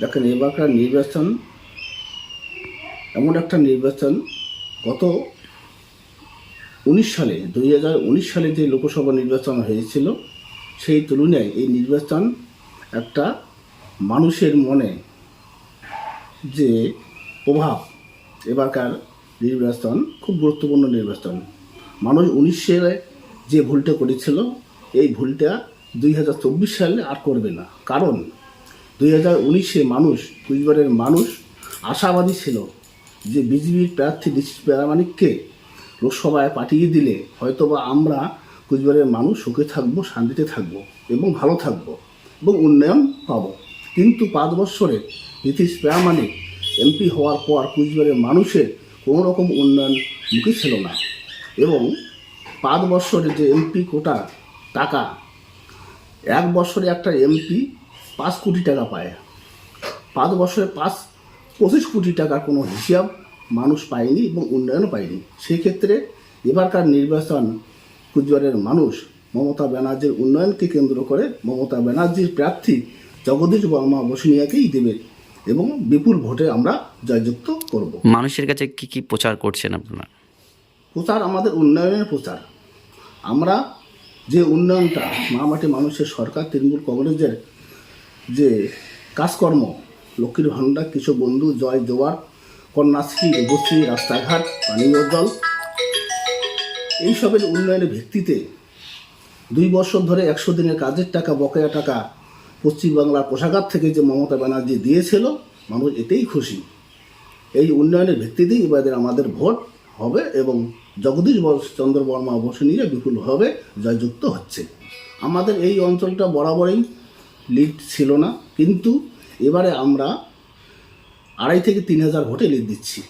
দেখেন এবারকার নির্বাচন এমন একটা নির্বাচন। গত উনিশ সালে, দুই হাজার উনিশ সালে যে লোকসভা নির্বাচন হয়েছিল, সেই তুলনায় এই নির্বাচন একটা মানুষের মনে যে প্রভাব এবারকার নির্বাচন, খুব গুরুত্বপূর্ণ নির্বাচন। মানুষ উনিশ সালে যে ভুলটা করেছিল, এই ভুলটা দুই হাজার চব্বিশ সালে আর করবে না। কারণ দুই হাজার উনিশে মানুষ, কুচবিহারের মানুষ আশাবাদী ছিল যে বিজেপির প্রার্থী নিশীথ প্রামাণিককে লোকসভায় পাঠিয়ে দিলে হয়তোবা আমরা কুচবিহারের মানুষ সুখে থাকব, শান্তিতে থাকব এবং ভালো থাকব এবং উন্নয়ন পাবো। কিন্তু পাঁচ বছরে নীতিশ প্রামাণিক এমপি হওয়ার পর কুচবিহারের মানুষের কোনো রকম উন্নয়ন মুখে ছিল না এবং পাঁচ বছরে যে এমপি কোটা টাকা, এক বছরে একটা এমপি পাঁচ কোটি টাকা পায়। পাঁচ বছরে পাঁচ পঁচিশ কোটি টাকার কোনো হিসাব মানুষ পায়নি এবং উন্নয়নও পায়নি। সেক্ষেত্রে এবারকার নির্বাচন কুচবিহারের মানুষ মমতা ব্যানার্জির উন্নয়নকে কেন্দ্র করে মমতা ব্যানার্জির প্রার্থী জগদীশ বর্মা বসুনিয়াকেই দেবে এবং বিপুল ভোটে আমরা জয়যুক্ত করব। মানুষের কাছে কি কি প্রচার করছেন আপনারা? প্রচার আমাদের উন্নয়নের প্রচার। আমরা যে উন্নয়নটা মামাটি মানুষের সরকার তৃণমূল কংগ্রেসের যে কাজকর্ম, লক্ষ্মীর ভাণ্ডার, কিছু বন্ধু, জয় জোয়ার, কন্যাশ্রী রূপশ্রী রাস্তাঘাট পানীয় জল। এইসবের উন্নয়নের ভিত্তিতে দুই বছর ধরে একশো দিনের কাজের টাকা, বকেয়া টাকা পশ্চিমবাংলার কোষাগার থেকে যে মমতা ব্যানার্জি দিয়েছিল, মানুষ এতেই খুশি। এই উন্নয়নের ভিত্তিতেই এবারে আমাদের ভোট হবে এবং জগদীশ চন্দ্র বর্মা বসুনিয়া বিপুলভাবে জয়যুক্ত হচ্ছে। আমাদের এই অঞ্চলটা বরাবরই লিড ছিল না। কিন্তু এবারে আমরা আড়াই থেকে তিন হাজার ভোটে লিড দিচ্ছি।